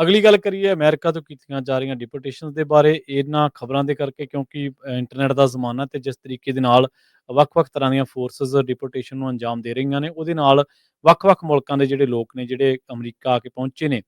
ਅਗਲੀ ਗੱਲ ਕਰੀਏ ਅਮਰੀਕਾ ਤੋਂ ਕੀਤੀਆਂ ਜਾ ਰਹੀਆਂ ਡਿਪੋਰਟੇਸ਼ਨਸ ਦੇ ਬਾਰੇ ਇਹਨਾਂ ਖਬਰਾਂ ਦੇ ਕਰਕੇ ਕਿਉਂਕਿ ਅ, ਇੰਟਰਨੈਟ ਦਾ ਜ਼ਮਾਨਾ ਤੇ ਜਿਸ ਤਰੀਕੇ ਦੇ ਨਾਲ ਵੱਖ-ਵੱਖ ਤਰ੍ਹਾਂ ਦੀਆਂ ਫੋਰਸਸ ਡਿਪੋਰਟੇਸ਼ਨ ਨੂੰ ਅੰਜਾਮ ਦੇ ਰਹੀਆਂ ਨੇ ਉਹਦੇ ਨਾਲ ਵੱਖ-ਵੱਖ ਮੁਲਕਾਂ ਦੇ ਜਿਹੜੇ ਲੋਕ ਨੇ ਜਿਹੜੇ ਅਮਰੀਕਾ ਆ ਕੇ ਪਹੁੰਚੇ ਨੇ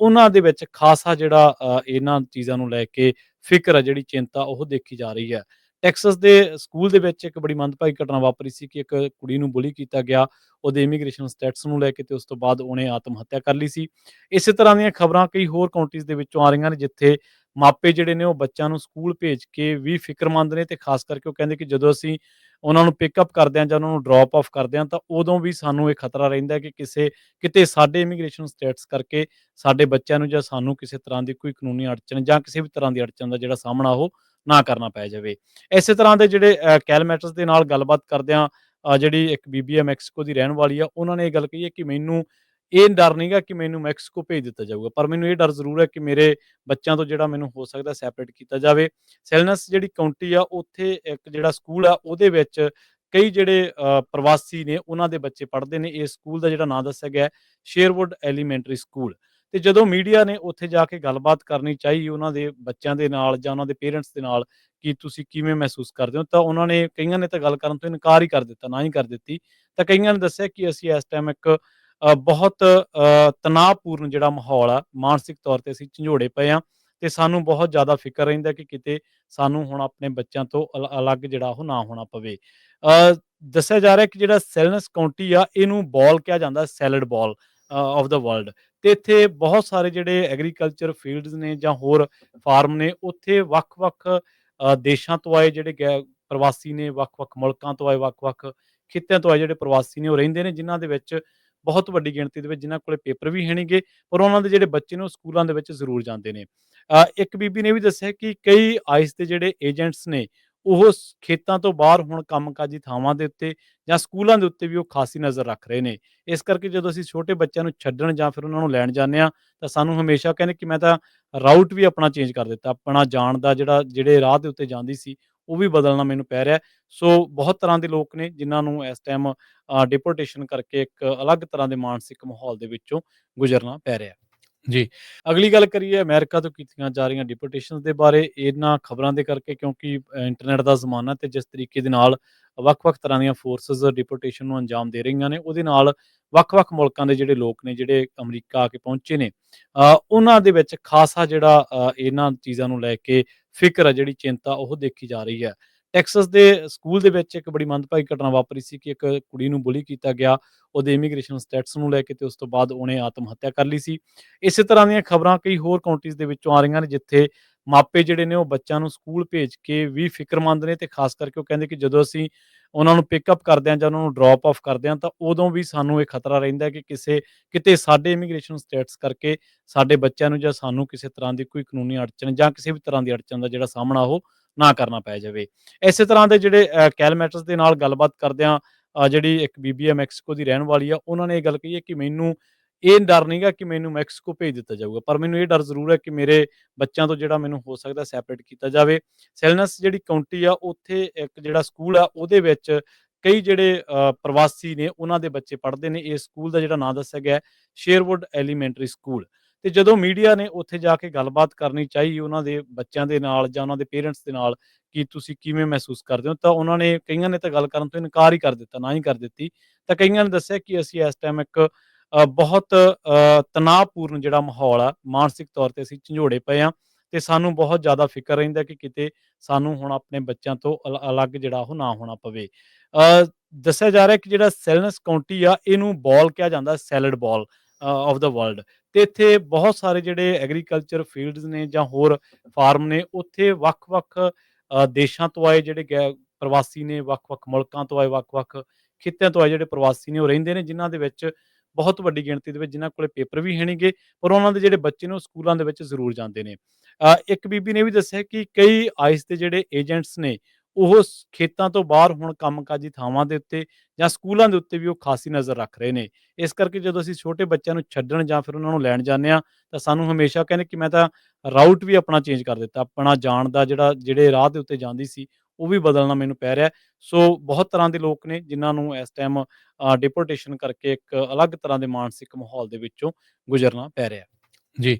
ਉਹਨਾਂ ਦੇ ਵਿੱਚ ਖਾਸਾ ਜਿਹੜਾ ਇਹਨਾਂ ਚੀਜ਼ਾਂ ਨੂੰ ਲੈ ਕੇ ਫਿਕਰ ਹੈ ਜਿਹੜੀ ਚਿੰਤਾ ਉਹ ਦੇਖੀ ਜਾ ਰਹੀ ਹੈ। ਟੈਕਸਸ ਦੇ ਸਕੂਲ ਦੇ ਵਿੱਚ ਇੱਕ ਬੜੀ ਮੰਦਭਾਗੀ ਘਟਨਾ ਵਾਪਰੀ ਸੀ ਕਿ ਇੱਕ ਕੁੜੀ ਨੂੰ ਬੁਲੀ ਕੀਤਾ ਗਿਆ, ਉਹਦੇ ਇਮੀਗ੍ਰੇਸ਼ਨ ਸਟੇਟਸ ਨੂੰ ਲੈ ਕੇ ਤੇ ਉਸ ਤੋਂ ਬਾਅਦ ਉਹਨੇ ਆਤਮ ਹੱਤਿਆ ਕਰ ਲਈ ਸੀ। ਇਸੇ ਤਰ੍ਹਾਂ ਦੀਆਂ ਖਬਰਾਂ ਕਈ ਹੋਰ ਕਾਉਂਟੀਜ਼ ਦੇ ਵਿੱਚੋਂ ਆ ਰਹੀਆਂ ਨੇ, ਜਿੱਥੇ ਮਾਪੇ ਜਿਹੜੇ ਨੇ ਉਹ ਬੱਚਿਆਂ ਨੂੰ ਸਕੂਲ ਭੇਜ ਕੇ ਵੀ ਫਿਕਰਮੰਦ ਨੇ ਤੇ ਖਾਸ ਕਰਕੇ ਉਹ ਕਹਿੰਦੇ ਕਿ ਜਦੋਂ ਅਸੀਂ ਉਹਨਾਂ ਨੂੰ ਪਿਕਅਪ ਕਰਦੇ ਹਾਂ ਜਾਂ ਉਹਨਾਂ ਨੂੰ ਡ੍ਰੌਪ ਆਫ ਕਰਦੇ ਹਾਂ ਤਾਂ ਉਦੋਂ ਵੀ ਸਾਨੂੰ ਇਹ ਖਤਰਾ ਰਹਿੰਦਾ ਹੈ ਕਿ ਕਿਸੇ, ਕਿਤੇ ਸਾਡੇ ਇਮੀਗ੍ਰੇਸ਼ਨ ਸਟੇਟਸ ਕਰਕੇ ਸਾਡੇ ਬੱਚਿਆਂ ਨੂੰ ਜਾਂ ਸਾਨੂੰ ਕਿਸੇ ਤਰ੍ਹਾਂ ਦੀ ਕੋਈ ਕਾਨੂੰਨੀ ਅੜਚਨ ਜਾਂ ਕਿਸੇ ਵੀ ਤਰ੍ਹਾਂ ਦੀ ਅੜਚਨ ਦਾ ਜਿਹੜਾ ਸਾਹਮਣਾ ਉਹ ਨਾ ਕਰਨਾ ਪੈ ਜਾਵੇ। ਇਸੇ ਤਰ੍ਹਾਂ ਦੇ ਜਿਹੜੇ ਕੈਲਮੈਟਰਸ ਦੇ ਨਾਲ ਗੱਲਬਾਤ ਕਰਦਿਆਂ ਜਿਹੜੀ ਇੱਕ ਬੀਬੀ ਹੈ ਮੈਕਸੀਕੋ ਦੀ ਰਹਿਣ ਵਾਲੀ ਆ ਉਹਨਾਂ ਨੇ ਇਹ ਗੱਲ ਕਹੀ ਹੈ ਕਿ ਮੈਨੂੰ ਇਹ ਡਰ ਨਹੀਂਗਾ ਕਿ ਮੈਨੂੰ ਮੈਕਸੀਕੋ ਭੇਜ ਦਿੱਤਾ ਜਾਊਗਾ ਪਰ ਮੈਨੂੰ ਇਹ ਡਰ ਜ਼ਰੂਰ ਹੈ ਕਿ ਮੇਰੇ ਬੱਚਿਆਂ ਤੋਂ ਜਿਹੜਾ ਮੈਨੂੰ ਹੋ ਸਕਦਾ ਸੈਪਰੇਟ ਕੀਤਾ ਜਾਵੇ। ਸੈਲਨਸ ਜਿਹੜੀ ਕਾਉਂਟੀ ਆ ਉੱਥੇ ਇੱਕ ਜਿਹੜਾ ਸਕੂਲ ਆ ਉਹਦੇ ਵਿੱਚ ਕਈ ਜਿਹੜੇ ਅ, ਪ੍ਰਵਾਸੀ ਨੇ ਉਹਨਾਂ ਦੇ ਬੱਚੇ ਪੜ੍ਹਦੇ ਨੇ ਇਸ ਸਕੂਲ ਦਾ ਜਿਹੜਾ ਨਾਮ ਦੱਸਿਆ ਗਿਆ ਸ਼ੇਰਵੁੱਡ ਐਲੀਮੈਂਟਰੀ ਸਕੂਲ। ਤੇ ਜਦੋਂ ਮੀਡੀਆ ਨੇ ਉੱਥੇ ਜਾ ਕੇ ਗੱਲਬਾਤ ਕਰਨੀ ਚਾਹੀ ਉਹਨਾਂ ਦੇ ਬੱਚਿਆਂ ਦੇ ਨਾਲ ਜਾਂ ਉਹਨਾਂ ਦੇ ਪੇਰੈਂਟਸ ਦੇ ਨਾਲ ਕਿ ਤੁਸੀਂ ਕਿਵੇਂ ਮਹਿਸੂਸ ਕਰਦੇ ਹੋ ਤਾਂ ਉਹਨਾਂ ਨੇ ਕਈਆਂ ਨੇ ਤਾਂ ਗੱਲ ਕਰਨ ਤੋਂ ਇਨਕਾਰ ਹੀ ਕਰ ਦਿੱਤਾ ਨਾ ਹੀ ਕਰ ਦਿੱਤੀ। ਤਾਂ ਕਈਆਂ ਨੇ ਦੱਸਿਆ ਕਿ ਅਸੀਂ ਇਸ ਟਾਈਮ ਇੱਕ ਬਹੁਤ ਤਣਾਅਪੂਰਨ ਜਿਹੜਾ ਮਾਹੌਲ ਆ ਮਾਨਸਿਕ ਤੌਰ ਤੇ ਅਸੀਂ ਝੰਜੋੜੇ ਪਏ ਆ ਤੇ ਸਾਨੂੰ ਬਹੁਤ ਜ਼ਿਆਦਾ ਫਿਕਰ ਰਹਿੰਦਾ ਕਿ ਕਿਤੇ ਸਾਨੂੰ ਹੁਣ ਆਪਣੇ ਬੱਚਿਆਂ ਤੋਂ ਅਲੱਗ ਜਿਹੜਾ ਉਹ ਨਾ ਹੋਣਾ ਪਵੇ। ਅ, ਦੱਸਿਆ ਜਾ ਰਿਹਾ ਕਿ ਜਿਹੜਾ ਸੈਲਨਸ ਕਾਉਂਟੀ ਆ ਇਹਨੂੰ ਬਾਲ ਕਿਹਾ ਜਾਂਦਾ salad bowl of the world ਤੇ ਇੱਥੇ ਬਹੁਤ ਸਾਰੇ ਜਿਹੜੇ ਐਗਰੀਕਲਚਰ ਫੀਲਡਸ ਨੇ ਜਾਂ ਹੋਰ ਫਾਰਮ ਨੇ, ਉੱਥੇ ਵੱਖ-ਵੱਖ ਦੇਸ਼ਾਂ ਤੋਂ ਆਏ ਜਿਹੜੇ ਗੈ, ਪ੍ਰਵਾਸੀ ਨੇ, ਵੱਖ-ਵੱਖ ਮੁਲਕਾਂ ਤੋਂ ਆਏ, ਵੱਖ-ਵੱਖ ਖਿੱਤਿਆਂ ਤੋਂ ਆਏ ਜਿਹੜੇ ਪ੍ਰਵਾਸੀ ਨੇ, ਉਹ ਰਹਿੰਦੇ ਨੇ, ਜਿਨ੍ਹਾਂ ਦੇ ਵਿੱਚ ਬਹੁਤ ਵੱਡੀ ਗਿਣਤੀ ਦੇ ਵਿੱਚ ਜਿਨ੍ਹਾਂ ਕੋਲੇ ਪੇਪਰ ਵੀ ਹੈ ਨਹੀਂਗੇ ਪਰ ਉਹਨਾਂ ਦੇ ਜਿਹੜੇ ਬੱਚੇ ਨੇ, ਉਹ ਸਕੂਲਾਂ ਦੇ ਵਿੱਚ ਜ਼ਰੂਰ ਜਾਂਦੇ ਨੇ। ਇੱਕ ਬੀਬੀ ਨੇ ਵੀ ਦੱਸਿਆ ਕਿ ਕਈ ਆਈਸ ਦੇ ਜਿਹੜੇ ਏਜੰਟਸ ਨੇ ਉਹ ਖੇਤਾਂ ਤੋਂ ਬਾਹਰ ਹੁਣ ਕੰਮਕਾਜੀ ਥਾਵਾਂ ਦੇ ਉੱਤੇ ਜਾਂ ਸਕੂਲਾਂ ਦੇ ਉੱਤੇ ਵੀ ਉਹ ਖਾਸੀ ਨਜ਼ਰ ਰੱਖ ਰਹੇ ਨੇ। ਇਸ ਕਰਕੇ ਜਦੋਂ ਅਸੀਂ ਛੋਟੇ ਬੱਚਿਆਂ ਨੂੰ ਛੱਡਣ ਜਾਂ ਫਿਰ ਉਹਨਾਂ ਨੂੰ ਲੈਣ ਜਾਂਦੇ ਆ ਤਾਂ ਸਾਨੂੰ ਹਮੇਸ਼ਾ ਕਹਿੰਦੇ ਕਿ ਮੈਂ ਤਾਂ ਰਾਊਟ ਵੀ ਆਪਣਾ ਚੇਂਜ ਕਰ ਦਿੱਤਾ। ਆਪਣਾ ਜਾਣ ਦਾ ਜਿਹੜਾ, ਜਿਹੜੇ ਰਾਹ ਦੇ ਉੱਤੇ ਜਾਂਦੀ ਸੀ, ਉਹ ਵੀ ਬਦਲਣਾ ਮੈਨੂੰ ਪੈ ਰਿਹਾ। ਸੋ ਬਹੁਤ ਤਰ੍ਹਾਂ ਦੇ ਲੋਕ ਨੇ ਜਿਨ੍ਹਾਂ ਨੂੰ ਇਸ ਟਾਈਮ ਡਿਪੋਰਟੇਸ਼ਨ ਕਰਕੇ ਇੱਕ ਅਲੱਗ ਤਰ੍ਹਾਂ ਦੇ ਮਾਨਸਿਕ ਮਾਹੌਲ ਦੇ ਵਿੱਚੋਂ ਗੁਜ਼ਰਨਾ ਪੈ ਰਿਹਾ। ਜੀ। ਅਗਲੀ ਗੱਲ ਕਰੀਏ ਅਮਰੀਕਾ ਤੋਂ ਕੀਤੀਆਂ ਜਾ ਰਹੀਆਂ ਡਿਪੋਰਟੇਸ਼ਨਸ ਦੇ ਬਾਰੇ ਇਹਨਾਂ ਖਬਰਾਂ ਦੇ ਕਰਕੇ ਕਿਉਂਕਿ ਅ, ਇੰਟਰਨੈਟ ਦਾ ਜ਼ਮਾਨਾ ਤੇ ਜਿਸ ਤਰੀਕੇ ਦੇ ਨਾਲ ਵੱਖ-ਵੱਖ ਤਰ੍ਹਾਂ ਦੀਆਂ ਫੋਰਸਸ ਡਿਪੋਰਟੇਸ਼ਨ ਨੂੰ ਅੰਜਾਮ ਦੇ ਰਹੀਆਂ ਨੇ ਉਹਦੇ ਨਾਲ ਵੱਖ-ਵੱਖ ਮੁਲਕਾਂ ਦੇ ਜਿਹੜੇ ਲੋਕ ਨੇ ਜਿਹੜੇ ਅਮਰੀਕਾ ਆ ਕੇ ਪਹੁੰਚੇ ਨੇ ਉਹਨਾਂ ਦੇ ਵਿੱਚ ਖਾਸਾ ਜਿਹੜਾ ਇਹਨਾਂ ਚੀਜ਼ਾਂ ਨੂੰ ਲੈ ਕੇ ਫਿਕਰ ਹੈ ਜਿਹੜੀ ਚਿੰਤਾ ਉਹ ਦੇਖੀ ਜਾ ਰਹੀ ਹੈ। ਟੈਕਸਸ ਦੇ ਸਕੂਲ ਦੇ ਵਿੱਚ ਇੱਕ ਬੜੀ ਮੰਦਭਾਗੀ ਘਟਨਾ ਵਾਪਰੀ ਸੀ ਕਿ ਇੱਕ ਕੁੜੀ ਨੂੰ ਬੁਲੀ ਕੀਤਾ ਗਿਆ, ਉਹਦੇ ਇਮੀਗ੍ਰੇਸ਼ਨ ਸਟੇਟਸ ਨੂੰ ਲੈ ਕੇ ਤੇ ਉਸ ਤੋਂ ਬਾਅਦ ਉਹਨੇ ਆਤਮ ਹੱਤਿਆ ਕਰ ਲਈ ਸੀ। ਇਸੇ ਤਰ੍ਹਾਂ ਦੀਆਂ ਖਬਰਾਂ ਕਈ ਹੋਰ ਕਾਉਂਟੀਜ਼ ਦੇ ਵਿੱਚੋਂ ਆ ਰਹੀਆਂ ਨੇ, ਜਿੱਥੇ ਮਾਪੇ ਜਿਹੜੇ ਨੇ ਉਹ ਬੱਚਿਆਂ ਨੂੰ ਸਕੂਲ ਭੇਜ ਕੇ ਵੀ ਫਿਕਰਮੰਦ ਨੇ ਤੇ ਖਾਸ ਕਰਕੇ ਉਹ ਕਹਿੰਦੇ ਕਿ ਜਦੋਂ ਅਸੀਂ ਉਹਨਾਂ ਨੂੰ ਪਿਕਅਪ ਕਰਦੇ ਹਾਂ ਜਾਂ ਉਹਨਾਂ ਨੂੰ ਡ੍ਰੌਪ ਆਫ ਕਰਦੇ ਹਾਂ, ਤਾਂ ਉਦੋਂ ਵੀ ਸਾਨੂੰ ਇਹ ਖਤਰਾ ਰਹਿੰਦਾ ਕਿ ਕਿਸੇ, ਕਿਤੇ ਸਾਡੇ ਇਮੀਗ੍ਰੇਸ਼ਨ ਸਟੇਟਸ ਕਰਕੇ ਸਾਡੇ ਬੱਚਿਆਂ ਨੂੰ ਜਾਂ ਸਾਨੂੰ ਕਿਸੇ ਤਰ੍ਹਾਂ ਦੀ ਕੋਈ ਕਾਨੂੰਨੀ ਅੜਚਨ ਜਾਂ ਕਿਸੇ ਵੀ ਤਰ੍ਹਾਂ ਦੀ ਅੜਚਨ ਦਾ ਜਿਹੜਾ ਸਾਹਮਣਾ ਉਹ ਨਾ ਕਰਨਾ ਪੈ ਜਾਵੇ। ਇਸੇ ਤਰ੍ਹਾਂ ਦੇ ਜਿਹੜੇ ਕੈਲਮੈਟਰਸ ਦੇ ਨਾਲ ਗੱਲਬਾਤ ਕਰਦਿਆਂ ਜਿਹੜੀ ਇੱਕ ਬੀਬੀ ਹੈ ਮੈਕਸੀਕੋ ਦੀ ਰਹਿਣ ਵਾਲੀ ਆ, ਉਹਨਾਂ ਨੇ ਇਹ ਗੱਲ ਕਹੀ ਹੈ ਕਿ ਮੈਨੂੰ ਇਹ ਡਰ ਨਹੀਂਗਾ ਕਿ ਮੈਨੂੰ ਮੈਕਸੀਕੋ ਭੇਜ ਦਿੱਤਾ ਜਾਊਗਾ, ਪਰ ਮੈਨੂੰ ਇਹ ਡਰ ਜ਼ਰੂਰ ਹੈ ਕਿ ਮੇਰੇ ਬੱਚਿਆਂ ਤੋਂ ਜਿਹੜਾ ਮੈਨੂੰ ਹੋ ਸਕਦਾ ਸੈਪਰੇਟ ਕੀਤਾ ਜਾਵੇ। ਸੈਲਨਸ ਜਿਹੜੀ ਕਾਉਂਟੀ ਆ, ਉੱਥੇ ਇੱਕ ਜਿਹੜਾ ਸਕੂਲ ਆ, ਉਹਦੇ ਵਿੱਚ ਕਈ ਜਿਹੜੇ ਪ੍ਰਵਾਸੀ ਨੇ, ਉਹਨਾਂ ਦੇ ਬੱਚੇ ਪੜ੍ਹਦੇ ਨੇ ਇਸ ਸਕੂਲ ਦਾ ਜਿਹੜਾ ਨਾਮ ਦੱਸਿਆ ਗਿਆ ਹੈ, ਸ਼ੇਰਵੁੱਡ ਐਲੀਮੈਂਟਰੀ ਸਕੂਲ। ਤੇ ਜਦੋਂ ਮੀਡੀਆ ਨੇ ਉੱਥੇ ਜਾ ਕੇ ਗੱਲਬਾਤ ਕਰਨੀ ਚਾਹੀ ਉਹਨਾਂ ਦੇ ਬੱਚਿਆਂ ਦੇ ਨਾਲ ਜਾਂ ਉਹਨਾਂ ਦੇ ਪੇਰੈਂਟਸ ਦੇ ਨਾਲ ਕਿ ਤੁਸੀਂ ਕਿਵੇਂ ਮਹਿਸੂਸ ਕਰਦੇ ਹੋ ਤਾਂ ਉਹਨਾਂ ਨੇ ਕਈਆਂ ਨੇ ਤਾਂ ਗੱਲ ਕਰਨ ਤੋਂ ਇਨਕਾਰ ਹੀ ਕਰ ਦਿੱਤਾ ਨਾ ਹੀ ਕਰ ਦਿੱਤੀ। ਤਾਂ ਕਈਆਂ ਨੇ ਦੱਸਿਆ ਕਿ ਅਸੀਂ ਇਸ ਟਾਈਮ ਇੱਕ ਬਹੁਤ ਤਣਾਅਪੂਰਨ ਜਿਹੜਾ ਮਾਹੌਲ ਆ ਮਾਨਸਿਕ ਤੌਰ ਤੇ ਅਸੀਂ ਝੰਜੋੜੇ ਪਏ ਆ ਤੇ ਸਾਨੂੰ ਬਹੁਤ ਜ਼ਿਆਦਾ ਫਿਕਰ ਰਹਿੰਦਾ ਕਿ ਕਿਤੇ ਸਾਨੂੰ ਹੁਣ ਆਪਣੇ ਬੱਚਿਆਂ ਤੋਂ ਅਲੱਗ ਜਿਹੜਾ ਉਹ ਨਾ ਹੋਣਾ ਪਵੇ। ਅ, ਦੱਸਿਆ ਜਾ ਰਿਹਾ ਕਿ ਜਿਹੜਾ ਸੈਲਨਸ ਕਾਉਂਟੀ ਆ ਇਹਨੂੰ ਬਾਲ ਕਿਹਾ ਜਾਂਦਾ salad bowl. Of the world ਤੇ ਇੱਥੇ ਬਹੁਤ ਸਾਰੇ ਜਿਹੜੇ ਐਗਰੀਕਲਚਰ ਫੀਲਡਸ ਨੇ ਜਾਂ ਹੋਰ ਫਾਰਮ ਨੇ, ਉੱਥੇ ਵੱਖ-ਵੱਖ ਦੇਸ਼ਾਂ ਤੋਂ ਆਏ ਜਿਹੜੇ ਗੈ, ਪ੍ਰਵਾਸੀ ਨੇ, ਵੱਖ-ਵੱਖ ਮੁਲਕਾਂ ਤੋਂ ਆਏ, ਵੱਖ-ਵੱਖ ਖਿੱਤਿਆਂ ਤੋਂ ਆਏ ਜਿਹੜੇ ਪ੍ਰਵਾਸੀ ਨੇ, ਉਹ ਰਹਿੰਦੇ ਨੇ, ਜਿਨ੍ਹਾਂ ਦੇ ਵਿੱਚ ਬਹੁਤ ਵੱਡੀ ਗਿਣਤੀ ਦੇ ਵਿੱਚ ਜਿਨ੍ਹਾਂ ਕੋਲੇ ਪੇਪਰ ਵੀ ਹੈ ਨਹੀਂਗੇ ਪਰ ਉਹਨਾਂ ਦੇ ਜਿਹੜੇ ਬੱਚੇ ਨੇ, ਉਹ ਸਕੂਲਾਂ ਦੇ ਵਿੱਚ ਜ਼ਰੂਰ ਜਾਂਦੇ ਨੇ। ਇੱਕ ਬੀਬੀ ਨੇ ਵੀ ਦੱਸਿਆ ਕਿ ਕਈ ਆਈਸ ਦੇ ਜਿਹੜੇ ਏਜੰਟਸ ਨੇ ਉਹ ਖੇਤਾਂ ਤੋਂ ਬਾਹਰ ਹੁਣ ਕੰਮਕਾਜੀ ਥਾਵਾਂ ਦੇ ਉੱਤੇ ਜਾਂ ਸਕੂਲਾਂ ਦੇ ਉੱਤੇ ਵੀ ਉਹ ਖਾਸੀ ਨਜ਼ਰ ਰੱਖ ਰਹੇ ਨੇ। ਇਸ ਕਰਕੇ ਜਦੋਂ ਅਸੀਂ ਛੋਟੇ ਬੱਚਿਆਂ ਨੂੰ ਛੱਡਣ ਜਾਂ ਫਿਰ ਉਹਨਾਂ ਨੂੰ ਲੈਣ ਜਾਂਦੇ ਆ ਤਾਂ ਸਾਨੂੰ ਹਮੇਸ਼ਾ ਕਹਿੰਦੇ ਕਿ ਮੈਂ ਤਾਂ ਰਾਊਟ ਵੀ ਆਪਣਾ ਚੇਂਜ ਕਰ ਦਿੱਤਾ। ਆਪਣਾ ਜਾਣ ਦਾ ਜਿਹੜਾ, ਜਿਹੜੇ ਰਾਹ ਦੇ ਉੱਤੇ ਜਾਂਦੀ ਸੀ, ਉਹ ਵੀ ਬਦਲਣਾ ਮੈਨੂੰ ਪੈ ਰਿਹਾ। ਸੋ ਬਹੁਤ ਤਰ੍ਹਾਂ ਦੇ ਲੋਕ ਨੇ ਜਿਨ੍ਹਾਂ ਨੂੰ ਇਸ ਟਾਈਮ ਡਿਪੋਰਟੇਸ਼ਨ ਕਰਕੇ ਇੱਕ ਅਲੱਗ ਤਰ੍ਹਾਂ ਦੇ ਮਾਨਸਿਕ ਮਾਹੌਲ ਦੇ ਵਿੱਚੋਂ ਗੁਜ਼ਰਨਾ ਪੈ ਰਿਹਾ। ਜੀ।